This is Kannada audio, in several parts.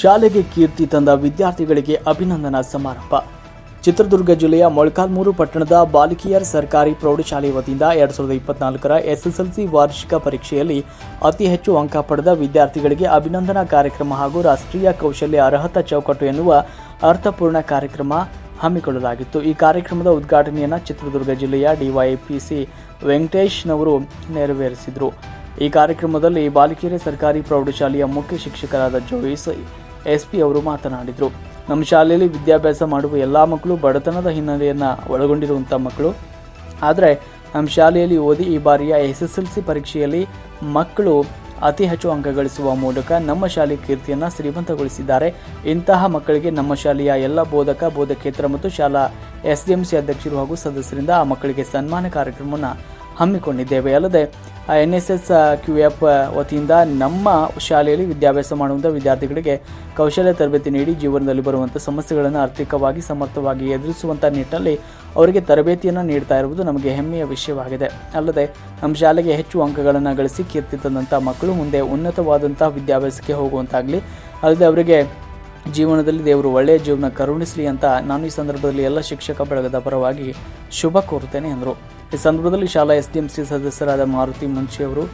ಶಾಲೆಗೆ ಕೀರ್ತಿ ತಂದ ವಿದ್ಯಾರ್ಥಿಗಳಿಗೆ ಅಭಿನಂದನಾ ಸಮಾರಂಭ. ಚಿತ್ರದುರ್ಗ ಜಿಲ್ಲೆಯ ಮೊಳಕಾಲ್ಮೂರು ಪಟ್ಟಣದ ಬಾಲಕಿಯರ್ ಸರ್ಕಾರಿ ಪ್ರೌಢಶಾಲೆ ವತಿಯಿಂದ ಎರಡ್ ಸಾವಿರದ ಇಪ್ಪತ್ನಾಲ್ಕರ ಎಸ್ಎಸ್ಎಲ್ಸಿ ವಾರ್ಷಿಕ ಪರೀಕ್ಷೆಯಲ್ಲಿ ಅತಿ ಹೆಚ್ಚು ಅಂಕ ಪಡೆದ ವಿದ್ಯಾರ್ಥಿಗಳಿಗೆ ಅಭಿನಂದನಾ ಕಾರ್ಯಕ್ರಮ ಹಾಗೂ ರಾಷ್ಟ್ರೀಯ ಕೌಶಲ್ಯ ಅರ್ಹತಾ ಚೌಕಟ್ಟು ಎನ್ನುವ ಅರ್ಥಪೂರ್ಣ ಕಾರ್ಯಕ್ರಮ ಹಮ್ಮಿಕೊಳ್ಳಲಾಗಿತ್ತು. ಈ ಕಾರ್ಯಕ್ರಮದ ಉದ್ಘಾಟನೆಯನ್ನು ಚಿತ್ರದುರ್ಗ ಜಿಲ್ಲೆಯ ಡಿವೈಪಿಸಿ ವೆಂಕಟೇಶ್ನವರು ನೆರವೇರಿಸಿದರು. ಈ ಕಾರ್ಯಕ್ರಮದಲ್ಲಿ ಬಾಲಿಕೆರೆ ಸರ್ಕಾರಿ ಪ್ರೌಢಶಾಲೆಯ ಮುಖ್ಯ ಶಿಕ್ಷಕರಾದ ಜೋಯಿಸ್ ಎಸ್ಪಿ ಅವರು ಮಾತನಾಡಿದರು. ನಮ್ಮ ಶಾಲೆಯಲ್ಲಿ ವಿದ್ಯಾಭ್ಯಾಸ ಮಾಡುವ ಎಲ್ಲ ಮಕ್ಕಳು ಬಡತನದ ಹಿನ್ನೆಲೆಯನ್ನು ಒಳಗೊಂಡಿರುವಂಥ ಮಕ್ಕಳು. ಆದರೆ ನಮ್ಮ ಶಾಲೆಯಲ್ಲಿ ಓದಿ ಈ ಬಾರಿಯ ಎಸ್ ಎಸ್ ಎಲ್ ಸಿ ಪರೀಕ್ಷೆಯಲ್ಲಿ ಮಕ್ಕಳು ಅತಿ ಹೆಚ್ಚು ಅಂಕ ಗಳಿಸುವ ಮೂಲಕ ನಮ್ಮ ಶಾಲೆ ಕೀರ್ತಿಯನ್ನು ಶ್ರೀಮಂತಗೊಳಿಸಿದ್ದಾರೆ. ಇಂತಹ ಮಕ್ಕಳಿಗೆ ನಮ್ಮ ಶಾಲೆಯ ಎಲ್ಲ ಬೋಧಕ, ಬೋಧಕೇತರ ಮತ್ತು ಶಾಲಾ ಎಸ್ ಡಿ ಎಂ ಸಿ ಅಧ್ಯಕ್ಷರು ಹಾಗೂ ಸದಸ್ಯರಿಂದ ಆ ಮಕ್ಕಳಿಗೆ ಸನ್ಮಾನ ಕಾರ್ಯಕ್ರಮವನ್ನು ಹಮ್ಮಿಕೊಂಡಿದ್ದೇವೆ. ಅಲ್ಲದೆ N S S Q F ವತಿಯಿಂದ ನಮ್ಮ ಶಾಲೆಯಲ್ಲಿ ವಿದ್ಯಾಭ್ಯಾಸ ಮಾಡುವಂಥ ವಿದ್ಯಾರ್ಥಿಗಳಿಗೆ ಕೌಶಲ್ಯ ತರಬೇತಿ ನೀಡಿ ಜೀವನದಲ್ಲಿ ಬರುವಂಥ ಸಮಸ್ಯೆಗಳನ್ನು ಆರ್ಥಿಕವಾಗಿ ಸಮರ್ಥವಾಗಿ ಎದುರಿಸುವಂಥ ನಿಟ್ಟಿನಲ್ಲಿ ಅವರಿಗೆ ತರಬೇತಿಯನ್ನು ನೀಡ್ತಾ ಇರುವುದು ನಮಗೆ ಹೆಮ್ಮೆಯ ವಿಷಯವಾಗಿದೆ. ಅಲ್ಲದೆ ನಮ್ಮ ಶಾಲೆಗೆ ಹೆಚ್ಚು ಅಂಕಗಳನ್ನು ಗಳಿಸಿ ಕೀರ್ತಿ ತಂದಂಥ ಮಕ್ಕಳು ಮುಂದೆ ಉನ್ನತವಾದಂಥ ವಿದ್ಯಾಭ್ಯಾಸಕ್ಕೆ ಹೋಗುವಂತಾಗಲಿ. ಅಲ್ಲದೆ ಅವರಿಗೆ ಜೀವನದಲ್ಲಿ ದೇವರು ಒಳ್ಳೆಯ ಜೀವನ ಕರುಣಿಸಲಿ ಅಂತ ನಾನು ಈ ಸಂದರ್ಭದಲ್ಲಿ ಎಲ್ಲ ಶಿಕ್ಷಕ ಬಳಗದ ಪರವಾಗಿ ಶುಭ ಕೋರುತ್ತೇನೆ ಎಂದರು ಈ ಸಂದರ್ಭದಲ್ಲಿ ಶಾಲಾ ಎಸ್ ಡಿ ಸದಸ್ಯರಾದ ಮಾರುತಿ ಅವರು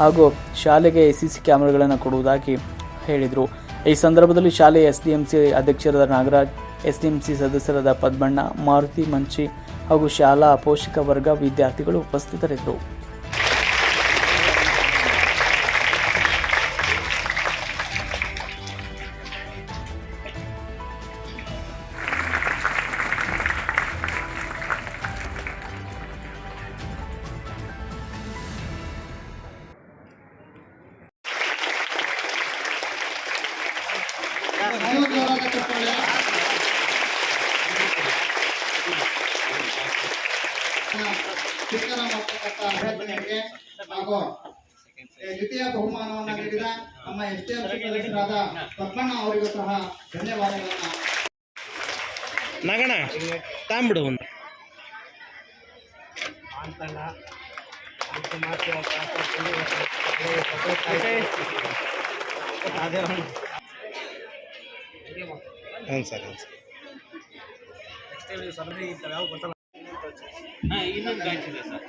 ಹಾಗೂ ಶಾಲೆಗೆ ಸಿ ಸಿ ಕ್ಯಾಮೆರಾಗಳನ್ನು ಕೊಡುವುದಾಗಿ ಹೇಳಿದರು. ಈ ಸಂದರ್ಭದಲ್ಲಿ ಶಾಲೆಯ ಎಸ್ ಡಿ ಎಂ ಸಿ ಅಧ್ಯಕ್ಷರಾದ Nagaraj S D M C ಸದಸ್ಯರಾದ ಪದ್ಮಣ್ಣ, ಮಾರುತಿ ಮಂಚಿ ಹಾಗೂ ಶಾಲಾ ಪೋಷಕ ವರ್ಗ ವಿದ್ಯಾರ್ಥಿಗಳು ಉಪಸ್ಥಿತರಿದ್ದರು. ಶಿಕ್ಷಣ ಮಾಡ್ತಕ್ಕಂಥ ಅಭ್ಯರ್ಥಿಗಳಿಗೆ ಹಾಗೂ ಏ, ದ್ವಿತೀಯ ಬಹುಮಾನವನ್ನು ನೀಡಿದ ನಮ್ಮ ಎಸ್ ಟಿ ಎಂ ಸದಸ್ಯರಾದ ಪದ್ಮಣ್ಣ ಅವರಿಗೂ ಸಹ ಧನ್ಯವಾದಗಳನ್ನ. ನಗಣ ತಾಂಬಿಡು ಒಂದು ಹ್ಞೂ ಸರ್ ಹ್ಞೂ ಸರ್. ಇನ್ನೊಂದು ಬ್ಯಾಂಕ್ ಇದೆ ಸರ್.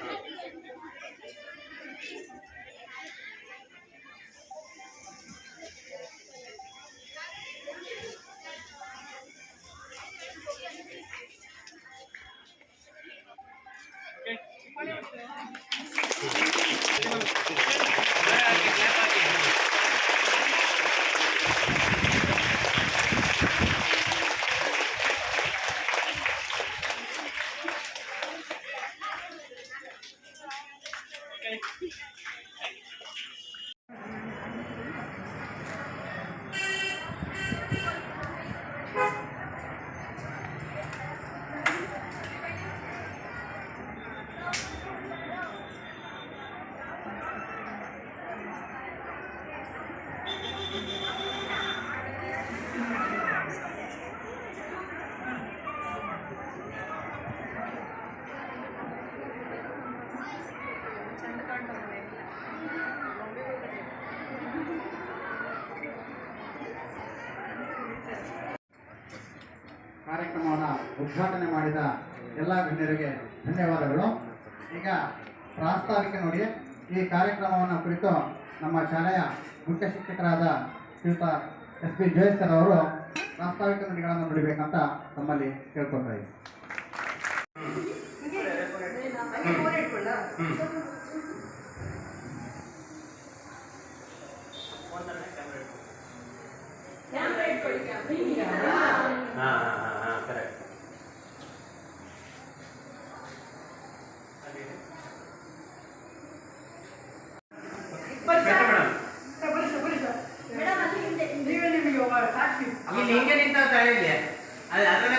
Okay. ಕಾರ್ಯಕ್ರಮವನ್ನು ಉದ್ಘಾಟನೆ ಮಾಡಿದ ಎಲ್ಲ ಗಣ್ಯರಿಗೆ ಧನ್ಯವಾದಗಳು. ಈಗ ಪ್ರಾಸ್ತಾವಿಕ ನೋಡಿ ಈ ಕಾರ್ಯಕ್ರಮವನ್ನು ಕುರಿತು ನಮ್ಮ ಶಾಲೆಯ ಮುಖ್ಯ ಶಿಕ್ಷಕರಾದ ಶ್ರೀಯುತ ಎಸ್ ಪಿ ಜಯೇಶ್ ಸರ್ ಅವರು ಪ್ರಾಸ್ತಾವಿಕ ನುಡಿಗಳನ್ನು ನುಡಿಬೇಕಂತ ತಮ್ಮಲ್ಲಿ ಕೇಳ್ಕೊತಾ ಇದ್ದೀವಿ ಹಾಂ ಕರೆಕ್ಟ್ ಇಲ್ಲಿ ಹಿಂಗೆ ನಿಂತ ತಳಿಲಿ ಅದು ಅದರೊಳಗೆ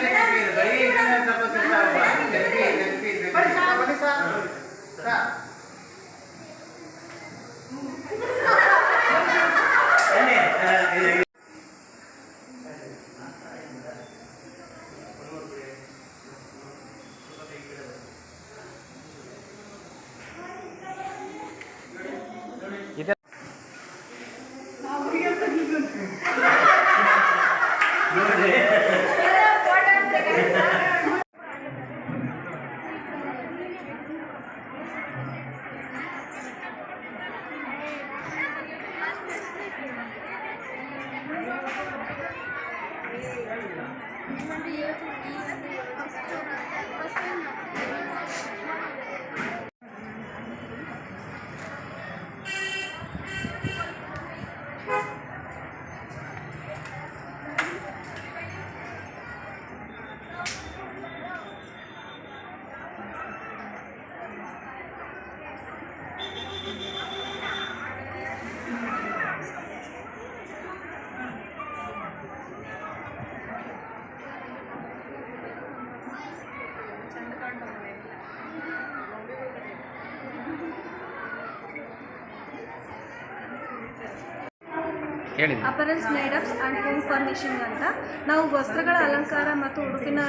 apparels made ups and home furnishing ಅಂತ. ನಾವು ವಸ್ತ್ರಗಳ ಅಲಂಕಾರ ಮತ್ತು ಉಡುಪಿನ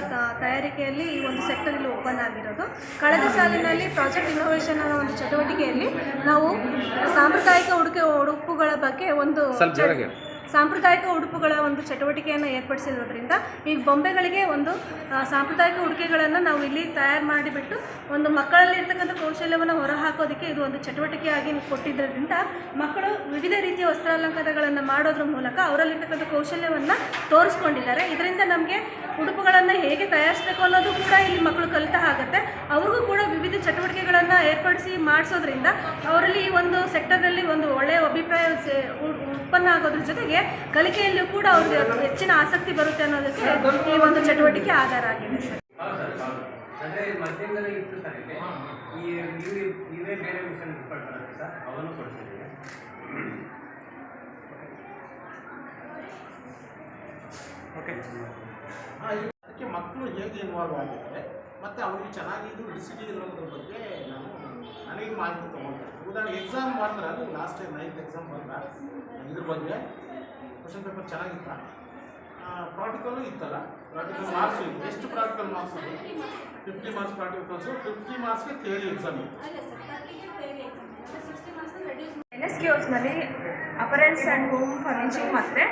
ತಯಾರಿಕೆಯಲ್ಲಿ ಈ ಒಂದು ಸೆಕ್ಟರ್ ಇಲ್ಲಿ ಓಪನ್ ಆಗಿರೋದು. ಕಳೆದ ಸಾಲಿನಲ್ಲಿ ಪ್ರಾಜೆಕ್ಟ್ ಇನ್ನೋವೇಷನ್ ಅನ್ನೋ ಒಂದು ಚಟುವಟಿಕೆಯಲ್ಲಿ ನಾವು ಸಾಂಪ್ರದಾಯಿಕ ಉಡುಗೆ ಉಡುಪುಗಳ ಬಗ್ಗೆ ಒಂದು ಸಾಂಪ್ರದಾಯಿಕ ಉಡುಪುಗಳ ಒಂದು ಚಟುವಟಿಕೆಯನ್ನು ಏರ್ಪಡಿಸಿರೋದ್ರಿಂದ ಈಗ ಬೊಂಬೆಗಳಿಗೆ ಒಂದು ಸಾಂಪ್ರದಾಯಿಕ ಉಡುಗೆಗಳನ್ನು ನಾವು ಇಲ್ಲಿ ತಯಾರು ಮಾಡಿಬಿಟ್ಟು ಒಂದು ಮಕ್ಕಳಲ್ಲಿ ಇರ್ತಕ್ಕಂಥ ಕೌಶಲ್ಯವನ್ನು ಹೊರಹಾಕೋದಕ್ಕೆ ಇದು ಒಂದು ಚಟುವಟಿಕೆಯಾಗಿ ಕೊಟ್ಟಿದ್ದರಿಂದ ಮಕ್ಕಳು ವಿವಿಧ ರೀತಿಯ ವಸ್ತ್ರಾಲಂಕಾರಗಳನ್ನು ಮಾಡೋದ್ರ ಮೂಲಕ ಅವರಲ್ಲಿರ್ತಕ್ಕಂಥ ಕೌಶಲ್ಯವನ್ನು ತೋರಿಸ್ಕೊಂಡಿದ್ದಾರೆ. ಇದರಿಂದ ನಮಗೆ ಉಡುಪುಗಳನ್ನು ಹೇಗೆ ತಯಾರಿಸಬೇಕು ಅನ್ನೋದು ಕೂಡ ಇಲ್ಲಿ ಮಕ್ಕಳು ಕಲಿತ ಆಗುತ್ತೆ ಅವ್ರಿಗೂ ಕೂಡ ವಿವಿಧ ಚಟುವಟಿಕೆಗಳನ್ನು ಏರ್ಪಡಿಸಿ ಮಾಡಿಸೋದ್ರಿಂದ ಅವರಲ್ಲಿ ಈ ಒಂದು ಸೆಕ್ಟರ್ನಲ್ಲಿ ಒಂದು ಒಳ್ಳೆಯ ಅಭಿಪ್ರಾಯ ಉತ್ಪನ್ನ ಆಗೋದ್ರ ಜೊತೆಗೆ ಕಲಿಕೆಯಲ್ಲೂ ಕೂಡ ಅವ್ರಿಗೆ ಹೆಚ್ಚಿನ ಆಸಕ್ತಿ ಬರುತ್ತೆ ಅನ್ನೋದಕ್ಕೆ ಈ ಒಂದು ಚಟುವಟಿಕೆ ಆಧಾರ ಆಗಿದೆ. ಸರ್ ಅಂದ್ರೆ ಮಧ್ಯದಲ್ಲಿ ಇತ್ತು ಸರ್ ಇಲ್ಲಿ ಈ ಇವೇ ಇವೇ ಬೇರೆ ಮಿಷನ್ ಕೊಡ್ತಾರೆ ಸರ್? ಅವನ್ನು ಕೊಡ್ತಿದ್ದೀವಿ ಓಕೆ ಅದಕ್ಕೆ ಮಕ್ಕಳು ಹೇಗೆ ಇನ್ವಾಲ್ವ್ ಆಗಿದ್ದಾರೆ ಮತ್ತು ಅವರಿಗೆ ಚೆನ್ನಾಗಿದ್ದು ಡಿಸಿಟಿ ಇರೋದ್ರ ಬಗ್ಗೆ ನಾನು ನನಗೆ ಮಾಹಿತಿ ತೊಗೊಳ್ತಾರೆ ಉದಾಹರಣೆ ಎಕ್ಸಾಮ್ ಮಾತ್ರ ಲಾಸ್ಟ್ ಟೈಮ್ ನೈನ್ತ್ ಎಕ್ಸಾಮ್ ಬಂದ ಇದ್ರ ಬಗ್ಗೆ ಕ್ವಶನ್ ಪೇಪರ್ ಚೆನ್ನಾಗಿತ್ತ? ಪ್ರಾಕ್ಟಿಕಲ್ಲು ಇತ್ತಲ್ಲ ಪ್ರಾಕ್ಟಿಕಲ್ ಮಾರ್ಕ್ಸ್ ಇತ್ತು. ಎಷ್ಟು practical marks fifty marks practicals fifty ಮಾರ್ಕ್ಸ್ಗೆ theory exam ಇತ್ತು. ಎನ್ ಎಸ್ನಲ್ಲಿ ಅಪರೆನ್ಸ್ ಆ್ಯಂಡ್ ಹೋಮ್ ಫರ್ನಿಚಿಂಗ್ ಮತ್ತು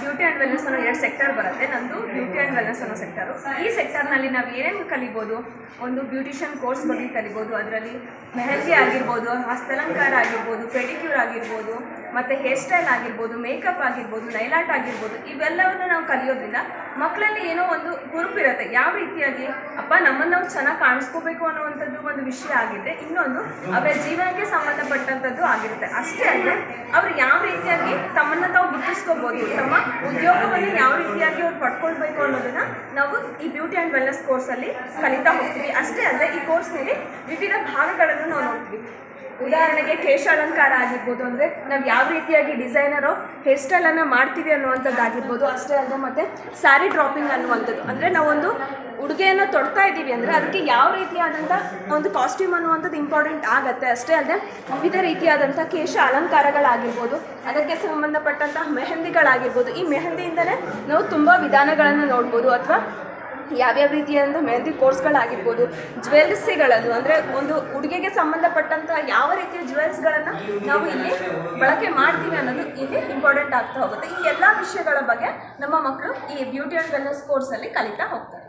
ಬ್ಯೂಟಿ ಆ್ಯಂಡ್ ವೆಲ್ನೆಸ್ ಅನ್ನೋ ಎರಡು ಸೆಕ್ಟರ್ ಬರುತ್ತೆ, ನಂದು ಬ್ಯೂಟಿ ಆ್ಯಂಡ್ ವೆಲ್ನೆಸ್ ಅನ್ನೋ ಸೆಕ್ಟರು ಈ ಸೆಕ್ಟರ್ನಲ್ಲಿ ನಾವು ಏನೇನು ಕಲಿಬೋದು? ಒಂದು ಬ್ಯೂಟಿಷಿಯನ್ ಕೋರ್ಸ್ ಬಗ್ಗೆ ಕಲಿಬೋದು, ಅದರಲ್ಲಿ ಮೆಹಂದಿ ಆಗಿರ್ಬೋದು, ಹಸ್ತಲಂಕಾರ ಆಗಿರ್ಬೋದು ಪೆಡಿಕ್ಯೂರ್ ಆಗಿರ್ಬೋದು, ಮತ್ತು ಹೇರ್ ಸ್ಟೈಲ್ ಆಗಿರ್ಬೋದು ಮೇಕಪ್ ಆಗಿರ್ಬೋದು ನೈಲಾಟ್ ಆಗಿರ್ಬೋದು, ಇವೆಲ್ಲವನ್ನು ನಾವು ಕಲಿಯೋದ್ರಿಂದ ಮಕ್ಕಳಲ್ಲಿ ಏನೋ ಒಂದು ಹುರುಪಿರುತ್ತೆ ಯಾವ ರೀತಿಯಾಗಿ? ಅಪ್ಪ, ನಮ್ಮನ್ನು ನಾವು ಚೆನ್ನಾಗಿ ಕಾಣಿಸ್ಕೋಬೇಕು ಅನ್ನುವಂಥದ್ದು ಒಂದು ವಿಷಯ ಆಗಿದೆ ಇನ್ನೊಂದು ಅವರ ಜೀವನಕ್ಕೆ ಸಂಬಂಧಪಟ್ಟಂಥದ್ದು ಆಗಿರುತ್ತೆ. ಅಷ್ಟೇ ಅಲ್ಲದೆ ಅವರು ಯಾವ ರೀತಿಯಾಗಿ ತಮ್ಮನ್ನು ತಾವು ಗುರುತಿಸ್ಕೋಬೋದು ತಮ್ಮ ಉದ್ಯೋಗವನ್ನು ಯಾವ ರೀತಿಯಾಗಿ ಅವ್ರು ಪಡ್ಕೊಳ್ಬೇಕು ಅನ್ನೋದನ್ನ ನಾವು ಈ ಬ್ಯೂಟಿ ಆ್ಯಂಡ್ ವೆಲ್ನೆಸ್ ಕೋರ್ಸಲ್ಲಿ ಕಲಿತಾ ಹೋಗ್ತೀವಿ. ಅಷ್ಟೇ ಅಲ್ಲದೆ ಈ ಕೋರ್ಸ್ನಲ್ಲಿ ವಿವಿಧ ಭಾಗಗಳನ್ನು ನಾವು ನೋಡ್ತೀವಿ. ಉದಾಹರಣೆಗೆ ಕೇಶ ಅಲಂಕಾರ ಆಗಿರ್ಬೋದು, ಅಂದರೆ ನಾವು ಯಾವ ರೀತಿಯಾಗಿ ಡಿಸೈನರ್ ಆಫ್ ಹೇರ್ ಸ್ಟೈಲನ್ನು ಮಾಡ್ತೀವಿ ಅನ್ನುವಂಥದ್ದು ಆಗಿರ್ಬೋದು ಅಷ್ಟೇ ಅಲ್ಲದೆ ಮತ್ತು ಸ್ಯಾರಿ ಡ್ರಾಪಿಂಗ್ ಅನ್ನುವಂಥದ್ದು. ಅಂದರೆ ನಾವೊಂದು ಉಡುಗೆಯನ್ನು ತೊಡ್ತಾ ಇದ್ದೀವಿ ಅಂದರೆ ಅದಕ್ಕೆ ಯಾವ ರೀತಿಯಾದಂಥ ಒಂದು ಕಾಸ್ಟ್ಯೂಮ್ ಅನ್ನುವಂಥದ್ದು ಇಂಪಾರ್ಟೆಂಟ್ ಆಗುತ್ತೆ ಅಷ್ಟೇ ಅಲ್ಲದೆ ವಿವಿಧ ರೀತಿಯಾದಂಥ ಕೇಶ ಅಲಂಕಾರಗಳಾಗಿರ್ಬೋದು, ಅದಕ್ಕೆ ಸಂಬಂಧಪಟ್ಟಂತಹ ಮೆಹಂದಿಗಳಾಗಿರ್ಬೋದು, ಈ ಮೆಹಂದಿಯಿಂದಲೇ ನಾವು ತುಂಬ ವಿಧಾನಗಳನ್ನು ನೋಡ್ಬೋದು ಅಥವಾ ಯಾವ್ಯಾವ ರೀತಿಯಾದಂಥ ಮೆಹಂದಿ ಕೋರ್ಸ್ಗಳಾಗಿರ್ಬೋದು ಜ್ಯುವೆಲ್ಸಿಗಳನ್ನು ಅಂದರೆ ಒಂದು ಉಡುಗೆಗೆ ಸಂಬಂಧಪಟ್ಟಂಥ ಯಾವ ರೀತಿಯ ಜ್ಯುವೆಲ್ಸ್ಗಳನ್ನು ನಾವು ಇಲ್ಲಿ ಬಳಕೆ ಮಾಡ್ತೀವಿ ಅನ್ನೋದು ಇಲ್ಲಿ ಇಂಪಾರ್ಟೆಂಟ್ ಆಗ್ತಾ ಹೋಗುತ್ತೆ. ಈ ಎಲ್ಲ ವಿಷಯಗಳ ಬಗ್ಗೆ ನಮ್ಮ ಮಕ್ಕಳು ಈ ಬ್ಯೂಟಿ ಆ್ಯಂಡ್ ವೆಲ್ನೆಸ್ ಕೋರ್ಸಲ್ಲಿ ಕಲಿತಾ ಹೋಗ್ತಾರೆ.